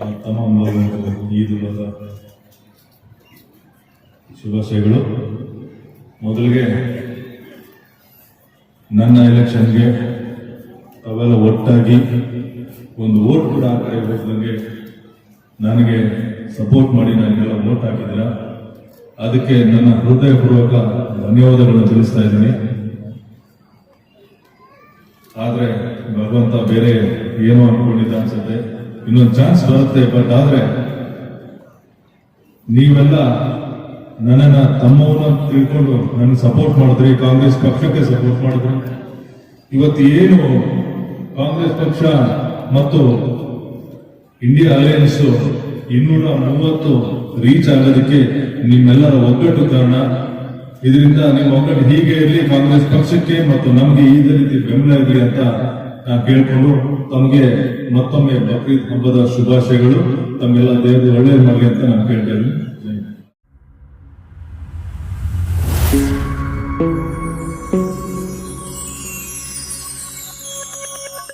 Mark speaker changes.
Speaker 1: ತಮ್ಮ ಭಾಗವಹಿಸಿದರು ಶುಭಾಶಯಗಳು. ಮೊದಲಿಗೆ ನನ್ನ ಎಲೆಕ್ಷನ್ಗೆ ಅವೆಲ್ಲ ಒಟ್ಟಾಗಿ ಒಂದು ಓಟ್ ಕೂಡ ಆಗ್ತಾ ಇರೋದಂಗೆ ನನಗೆ ಸಪೋರ್ಟ್ ಮಾಡಿ ನನಗೆಲ್ಲ ಓಟ್ ಹಾಕಿದ್ದೀರ? ಅದಕ್ಕೆ ನನ್ನ ಹೃದಯಪೂರ್ವಕ ಧನ್ಯವಾದಗಳನ್ನು ತಿಳಿಸ್ತಾ ಇದ್ದೀನಿ. ಆದರೆ ಭಗವಂತ ಬೇರೆ ಏನೋ ಅನ್ಕೊಂಡಿದ್ದ ಅನ್ಸುತ್ತೆ. ಇನ್ನೊಂದು ಚಾನ್ಸ್ ಬರುತ್ತೆ ಬಟ್ ಆದ್ರೆ ನೀವೆಲ್ಲ ನನ್ನನ್ನ ತಮ್ಮವನ್ನ ತಿಳ್ಕೊಂಡು ನನ್ನ ಸಪೋರ್ಟ್ ಮಾಡಿದ್ರಿ, ಕಾಂಗ್ರೆಸ್ ಪಕ್ಷಕ್ಕೆ ಸಪೋರ್ಟ್ ಮಾಡಿದ್ರಿ. ಇವತ್ತು ಏನು ಕಾಂಗ್ರೆಸ್ ಪಕ್ಷ ಮತ್ತು ಇಂಡಿಯಾ ಅಲಯನ್ಸ್ ಇನ್ನೂರ ಮೂವತ್ತು ರೀಚ್ ಆಗೋದಕ್ಕೆ ನಿಮ್ಮೆಲ್ಲರ ಒಗ್ಗಟ್ಟು ಕಾರಣ. ಇದರಿಂದ ನಿಮ್ಮ ಒಗ್ಗಟ್ಟು ಹೀಗೆ ಇರಲಿ, ಕಾಂಗ್ರೆಸ್ ಪಕ್ಷಕ್ಕೆ ಮತ್ತು ನಮಗೆ ಈ ರೀತಿ ಬೆಂಬಲ ಇರಲಿ ಅಂತ ಕೇಳ್ಕೊಂಡು ತಮಗೆ ಮತ್ತೊಮ್ಮೆ ಬಕ್ರೀದ್ ಹಬ್ಬದ ಶುಭಾಶಯಗಳು. ತಮ್ಮೆಲ್ಲ ದೇವರು ಒಳ್ಳೆಯ ಮಾಡಲಿ ಅಂತ ನಾನು ಕೇಳ್ತಾ